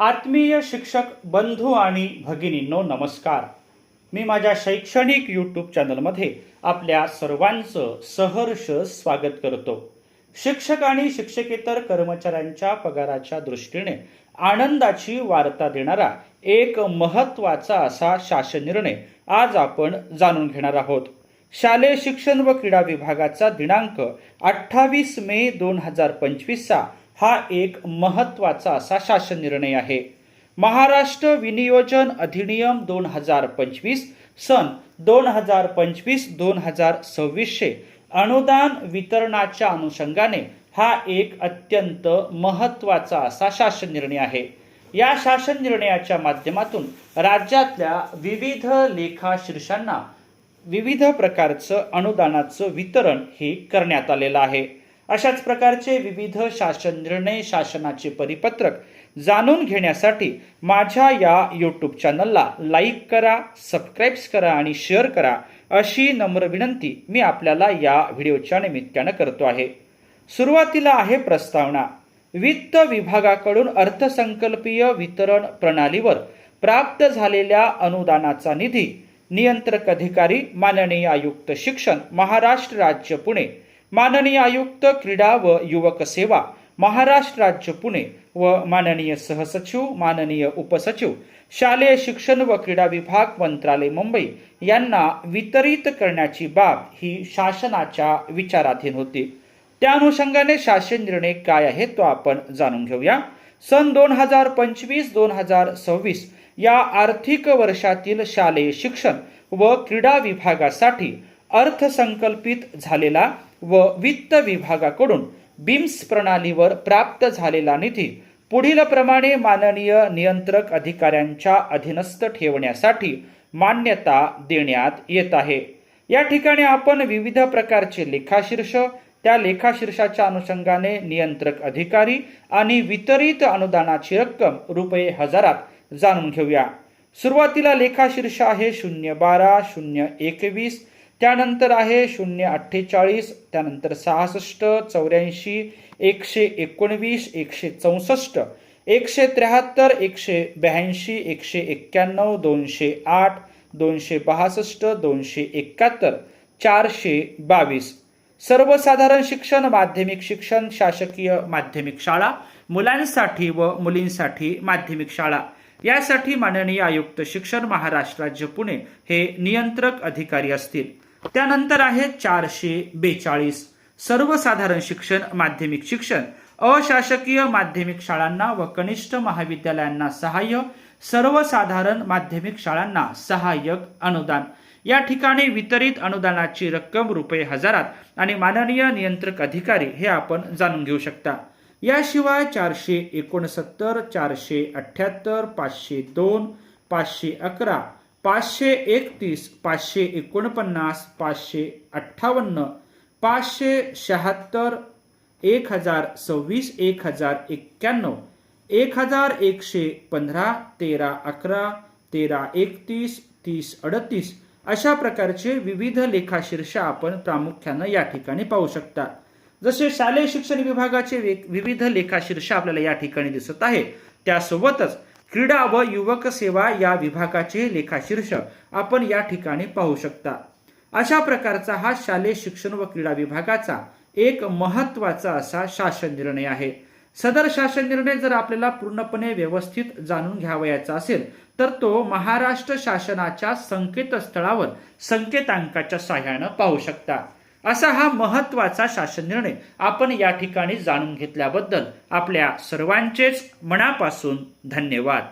आत्मीय शिक्षक बंधू आणि भगिनींनो नमस्कार. मी माझ्या शैक्षणिक यूट्यूब चॅनलमध्ये आपल्या सर्वांचं सहर्ष स्वागत करतो. शिक्षक आणि शिक्षकेतर कर्मचाऱ्यांच्या पगाराच्या दृष्टीने आनंदाची वार्ता देणारा एक महत्त्वाचा असा शासन निर्णय आज आपण जाणून घेणार आहोत. शालेय शिक्षण व क्रीडा विभागाचा दिनांक अठ्ठावीस मे दोन हजार पंचवीसचा हा एक महत्त्वाचा असा शासन निर्णय आहे. महाराष्ट्र विनियोजन अधिनियम दोन हजार पंचवीस सन दोन हजार पंचवीस दोन हजार सव्वीसशे अनुदान वितरणाच्या अनुषंगाने हा एक अत्यंत महत्त्वाचा असा शासन निर्णय आहे. या शासन निर्णयाच्या माध्यमातून राज्यातल्या विविध लेखा शीर्षांना विविध प्रकारचं अनुदानाचं वितरण हे करण्यात आलेलं आहे. अशाच प्रकारचे विविध शासन निर्णय शासनाचे परिपत्रक जाणून घेण्यासाठी माझ्या या यूट्यूब चॅनलला लाईक करा सबस्क्राईब्स करा आणि शेअर करा अशी नम्र विनंती मी आपल्याला या व्हिडिओच्या निमित्तानं करतो आहे. सुरुवातीला आहे प्रस्तावना. वित्त विभागाकडून अर्थसंकल्पीय वितरण प्रणालीवर प्राप्त झालेल्या अनुदानाचा निधी नियंत्रक अधिकारी माननीय आयुक्त शिक्षण महाराष्ट्र राज्य पुणे माननीय आयुक्त क्रीडा व युवक सेवा महाराष्ट्र राज्य पुणे व माननीय सहसचिव माननीय उपसचिव शालेय शिक्षण व क्रीडा विभाग मंत्रालय मुंबई यांना वितरित करण्याची बाब ही शासनाच्या विचाराधीन होती. त्या अनुषंगाने शासन निर्णय काय आहे तो आपण जाणून घेऊया. सन दोन हजार पंचवीस दोन हजार सव्वीस या आर्थिक वर्षातील शालेय शिक्षण व क्रीडा विभागासाठी अर्थसंकल्पित झालेला व वित्त विभागाकडून बिम्स प्रणालीवर प्राप्त झालेला निधी पुढील प्रमाणे माननीय नियंत्रक अधिकाऱ्यांच्या अधीनस्थ ठेवण्यासाठी मान्यता देण्यात येत आहे. या ठिकाणी आपण विविध प्रकारचे लेखाशीर्ष त्या लेखाशीर्षाच्या अनुषंगाने नियंत्रक अधिकारी आणि वितरित अनुदानाची रक्कम रुपये हजारात जाणून घेऊया. सुरुवातीला लेखाशीर्ष आहे शून्य बारा शून्य एकवीस त्यानंतर आहे शून्य अठ्ठेचाळीस त्यानंतर सहासष्ट चौऱ्याऐंशी एकशे एकोणवीस एकशे चौसष्ट एकशे त्र्याहत्तर एकशे ब्याऐंशी एकशे एक्क्याण्णव दोनशे आठ दोनशे बासष्ट दोनशे एकाहत्तर चारशे बावीस. सर्वसाधारण शिक्षण माध्यमिक शिक्षण शासकीय माध्यमिक शाळा मुलांसाठी व मुलींसाठी माध्यमिक शाळा. यासाठी माननीय आयुक्त शिक्षण महाराष्ट्र राज्य पुणे हे नियंत्रक अधिकारी असतील. त्यानंतर आहे चारशे बेचाळीस. सर्वसाधारण शिक्षण माध्यमिक शिक्षण. अशासकीय माध्यमिक शाळांना व कनिष्ठ महाविद्यालयांना सहाय्य. सर्वसाधारण माध्यमिक शाळांना सहाय्यक अनुदान. या ठिकाणी वितरित अनुदानाची रक्कम रुपये हजारात आणि माननीय नियंत्रक अधिकारी हे आपण जाणून घेऊ शकता. याशिवाय चारशे एकोणसत्तर चारशे अठ्ठ्याहत्तर पाचशे दोन पाचशे अकरा पाचशे एकतीस पाचशे एकोणपन्नास पाचशे अठ्ठावन्न पाचशे शहात्तर एक हजार सव्वीस एक हजार एक्क्याण्णव एक हजार एकशे पंधरा तेरा अकरा तेरा एकतीस तीस अडतीस अशा प्रकारचे विविध लेखाशीर्ष आपण प्रामुख्यानं या ठिकाणी पाहू शकता. जसे शालेय शिक्षण विभागाचे वे- विविध लेखाशीर्ष आपल्याला या ठिकाणी दिसत आहे त्यासोबतच क्रीडा व युवक सेवा या विभागाचे लेखाशीर्षक आपण या ठिकाणी पाहू शकता. अशा प्रकारचा हा शालेय शिक्षण व क्रीडा विभागाचा एक महत्त्वाचा असा शासन निर्णय आहे. सदर शासन निर्णय जर आपल्याला पूर्णपणे व्यवस्थित जाणून घ्यावयाचा असेल तर तो महाराष्ट्र शासनाच्या संकेतस्थळावर संकेतांकाच्या सहाय्यानं पाहू शकता. असा हा महत्त्वाचा शासन निर्णय. आपण या ठिकाणी जाणून घेतल्याबद्दल आपल्या सर्वांचेच मनापासून धन्यवाद.